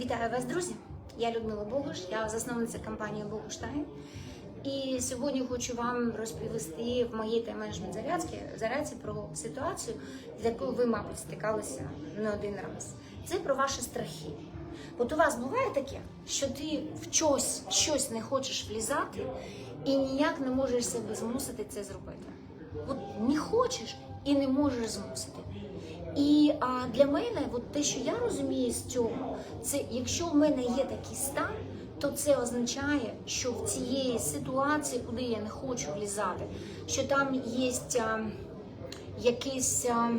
Вітаю вас, друзі! Я Людмила Богуш, я засновниця компанії Богуштайн. І сьогодні хочу вам розповісти в моїй та менеджмент зарядці, про ситуацію, з якою ви, мабуть, стикалися не один раз. Це про ваші страхи. От у вас буває таке, що ти в щось, щось не хочеш влізати і ніяк не можеш себе змусити це зробити. От не хочеш і не можеш змусити. І а, для мене, от те, що я розумію з цього, це якщо в мене є такий стан, то це означає, що в цієї ситуації, куди я не хочу влізати, що там є а, якийсь. А,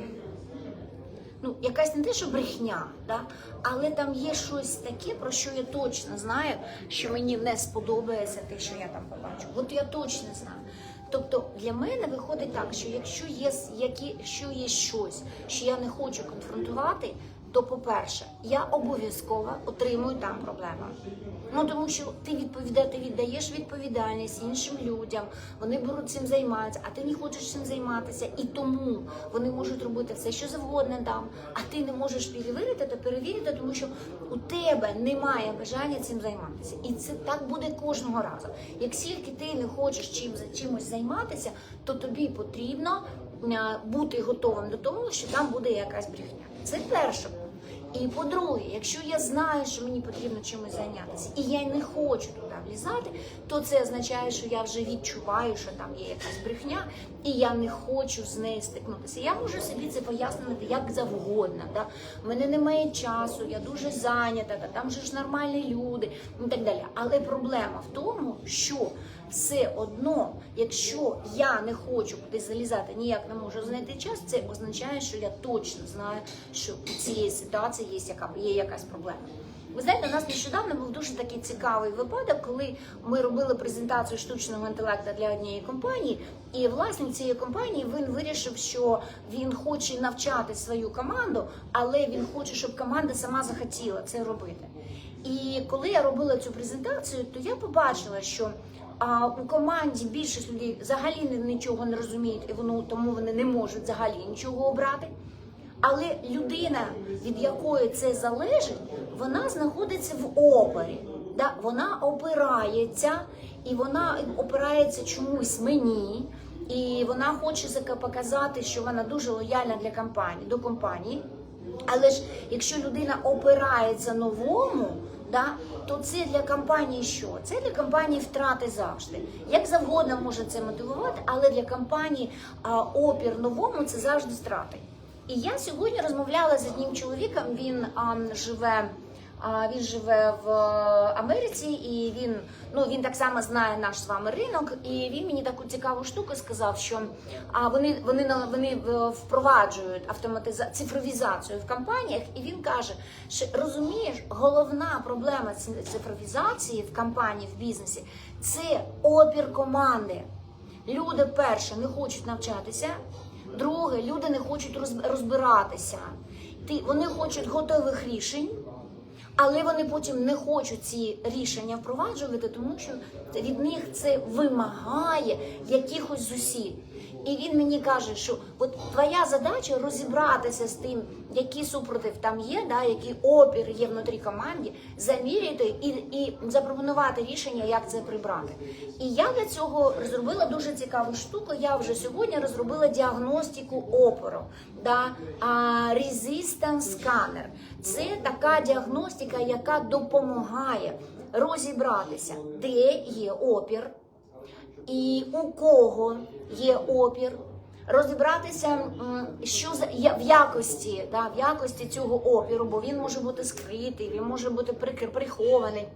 Ну, якась не те, що брехня, да? але там є щось таке, про що я точно знаю, що мені не сподобається те, що я там побачу. От я точно знаю. Тобто для мене виходить так, що якщо є які, якщо є щось, що я не хочу конфронтувати, то по-перше, я обов'язково отримую там проблему. Ну тому що ти відповіда, ти віддаєш відповідальність іншим людям, вони беруть цим займаються, а ти не хочеш цим займатися, і тому вони можуть робити все, що завгодно там, а ти не можеш перевірити та перевірити, тому що у тебе немає бажання цим займатися. І це так буде кожного разу. Як тільки ти не хочеш чим чимось займатися, то тобі потрібно е, бути готовим до того, що там буде якась брехня. Це перше. І по-друге, якщо я знаю, що мені потрібно чимось зайнятися, і я не хочу туди влізати, то це означає, що я вже відчуваю, що там є якась брехня, і я не хочу з нею стикнутися. Я можу собі це пояснити як завгодно. Да? У мене немає часу, я дуже зайнята, та там же ж нормальні люди і так далі. Але проблема в тому, що все одно, якщо я не хочу кудись залізати, ніяк не можу знайти час, це означає, що я точно знаю, що у цієї ситуації є, яка, є якась проблема. Ви знаєте, у нас нещодавно був дуже такий цікавий випадок, коли ми робили презентацію штучного інтелекту для однієї компанії, і власник цієї компанії він вирішив, що він хоче навчати свою команду, але він хоче, щоб команда сама захотіла це робити. І коли я робила цю презентацію, то я побачила, що а у команді більшість людей взагалі нічого не розуміють, і воно тому вони не можуть взагалі нічого обрати. Але людина, від якої це залежить, вона знаходиться в опорі. Да? Вона опирається, і вона опирається чомусь мені, і вона хоче показати, що вона дуже лояльна для компанії до компанії. Але ж якщо людина опирається новому, да, то це для компанії що? Це для компанії втрати завжди. Як завгодно може це мотивувати, але для компанії а, опір новому це завжди страти. І я сьогодні розмовляла з одним чоловіком. Він а, живе. Він живе в Америці, і він ну він так само знає наш з вами ринок. І він мені таку цікаву штуку сказав, що а вони вони вони е, впроваджують автоматиза цифровізацію в компаніях. І він каже, що розумієш, головна проблема цифровізації в компанії в бізнесі це опір команди. Люди перше не хочуть навчатися. Друге, люди не хочуть розбиратися. Ти вони хочуть готових рішень. Але вони потім не хочуть ці рішення впроваджувати, тому що від них це вимагає якихось зусиль. І він мені каже, що от твоя задача розібратися з тим, який супротив там є, да, який опір є внутрі команди, заміряти і, і запропонувати рішення, як це прибрати. І я для цього зробила дуже цікаву штуку. Я вже сьогодні розробила діагностику опору. Да, а, resistance scanner. Це така діагностика, яка допомагає розібратися, де є опір, і у кого є опір, розібратися, що в якості, да, в якості цього опіру, бо він може бути скритий, він може бути прихований.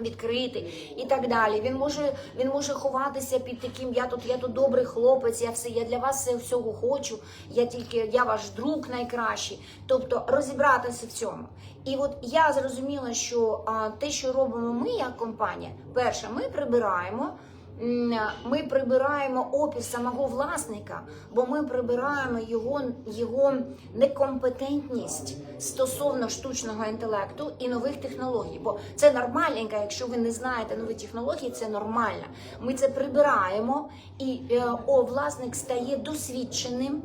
Відкритий і так далі. Він може він може ховатися під таким. Я тут, я тут добрий хлопець, я все, я для вас все всього хочу. Я тільки я ваш друг найкращий. Тобто розібратися в цьому. І от я зрозуміла, що а, те, що робимо ми як компанія, перше, ми прибираємо. Ми прибираємо опір самого власника, бо ми прибираємо його, його некомпетентність стосовно штучного інтелекту і нових технологій. Бо це нормальненько, якщо ви не знаєте нові технології, це нормально. Ми це прибираємо, і е, о, власник стає досвідченим.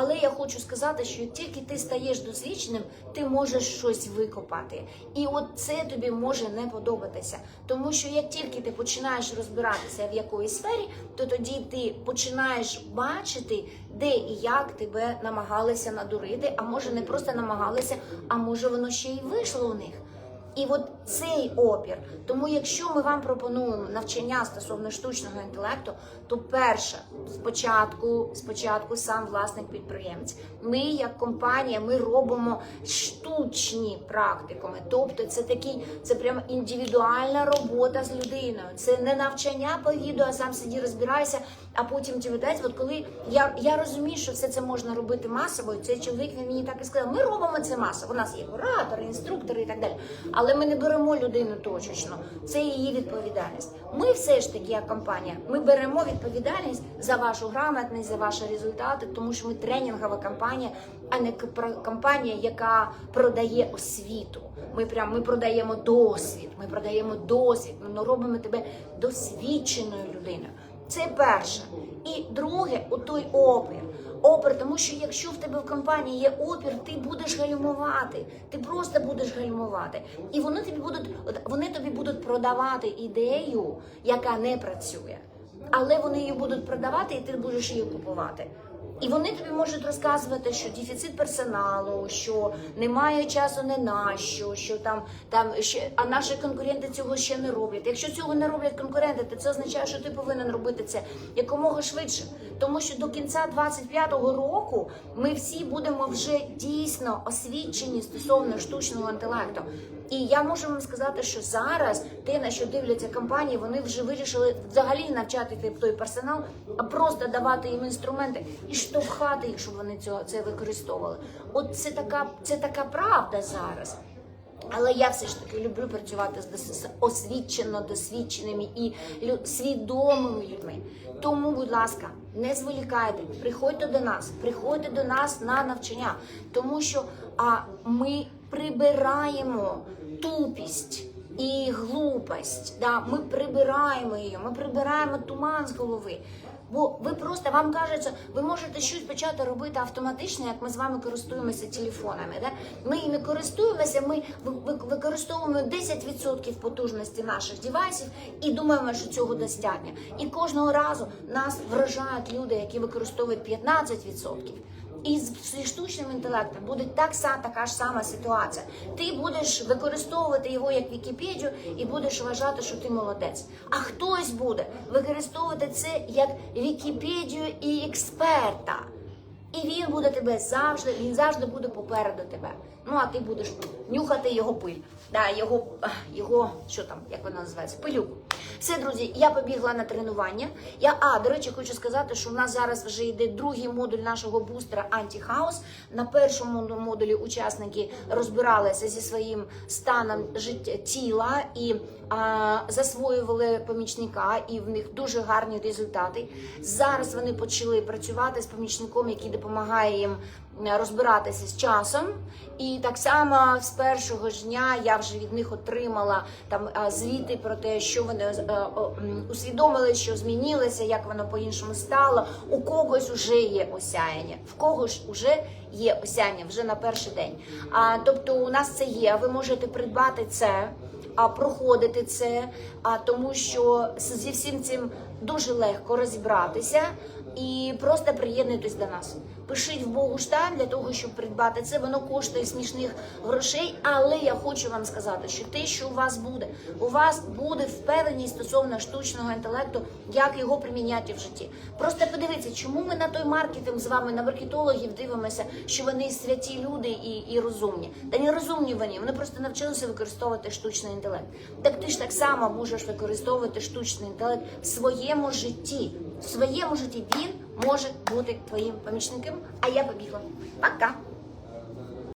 Але я хочу сказати, що як тільки ти стаєш досвідченим, ти можеш щось викопати. І от це тобі може не подобатися. Тому що як тільки ти починаєш розбиратися в якоїсь сфері, то тоді ти починаєш бачити, де і як тебе намагалися надурити, а може не просто намагалися, а може воно ще й вийшло у них. І от цей опір. Тому, якщо ми вам пропонуємо навчання стосовно штучного інтелекту, то перше, спочатку, спочатку сам власник підприємець. Ми, як компанія, ми робимо штучні практикуми. Тобто, це такий, це прямо індивідуальна робота з людиною. Це не навчання по відео, а сам сиді розбирайся, а потім ті видається. От коли я, я розумію, що все це можна робити масово, і цей чоловік він мені так і сказав: ми робимо це масово. У нас є куратори, інструктори і так далі. Але ми не беремо людину точечно. Це її відповідальність. Ми все ж таки, як компанія, ми беремо відповідальність за вашу грамотність, за ваші результати, тому що ми тренінгова компанія, а не компанія, яка продає освіту. Ми прям ми продаємо досвід. Ми продаємо досвід. Ми робимо тебе досвідченою людиною. Це перше. І друге, у той опір. Опір, тому що якщо в тебе в компанії є опір, ти будеш гальмувати. Ти просто будеш гальмувати. І вони тобі будуть, вони тобі будуть продавати ідею, яка не працює. Але вони її будуть продавати, і ти будеш її купувати. І вони тобі можуть розказувати, що дефіцит персоналу, що немає часу не на що, що там там ще а наші конкуренти цього ще не роблять. Якщо цього не роблять конкуренти, то це означає, що ти повинен робити це якомога швидше. Тому що до кінця 25-го року ми всі будемо вже дійсно освічені стосовно штучного інтелекту. І я можу вам сказати, що зараз те, на що дивляться компанії, вони вже вирішили взагалі навчати той- персонал, а просто давати їм інструменти і штовхати їх, щоб вони цього це використовували. От це така, це така правда зараз. Але я все ж таки люблю працювати з освічено досвідченими і свідомими людьми. Тому, будь ласка, не зволікайте, приходьте до нас, приходьте до нас на навчання, тому що а, ми прибираємо тупість. І глупость, да, ми прибираємо її, ми прибираємо туман з голови. Бо ви просто вам кажеться, ви можете щось почати робити автоматично, як ми з вами користуємося телефонами. Да? Ми їми користуємося, ми ви- ви- використовуємо 10% потужності наших девайсів і думаємо, що цього достатньо. І кожного разу нас вражають люди, які використовують 15%. І з штучним інтелектом буде так са- така ж сама ситуація. Ти будеш використовувати його як Вікіпедію і будеш вважати, що ти молодець. А хтось буде використовувати це як Вікіпедію і експерта. І він буде тебе завжди, він завжди буде попереду тебе. Ну а ти будеш нюхати його пиль, да, його, його що там, як вона називається, пилюку. Все, друзі, я побігла на тренування. Я, а, до речі, хочу сказати, що в нас зараз вже йде другий модуль нашого бустера Антихаус. На першому модулі учасники розбиралися зі своїм станом життя тіла і а, засвоювали помічника, і в них дуже гарні результати. Зараз вони почали працювати з помічником, який допомагає їм розбиратися з часом. І так само з першого ж дня я вже від них отримала там е, звіти про те, що вони е, усвідомили, що змінилося, як воно по-іншому стало. У когось вже є осяяння, в когось вже є осяяння вже на перший день. А тобто, у нас це є. Ви можете придбати це а проходити це, а тому що зі всім цим дуже легко розібратися і просто приєднуйтесь до нас. Пишіть в Богуштайн для того, щоб придбати це. Воно коштує смішних грошей, але я хочу вам сказати, що те, що у вас буде, у вас буде впевненість стосовно штучного інтелекту, як його приміняти в житті. Просто подивіться, чому ми на той маркетинг з вами, на маркетологів дивимося, що вони святі люди і, і розумні. Та не розумні вони, вони просто навчилися використовувати штучний інтелект. Так ти ж так само можеш використовувати штучний інтелект в своєму житті. Своєму житті він може бути твоїм помічником. А я побігла. Пока!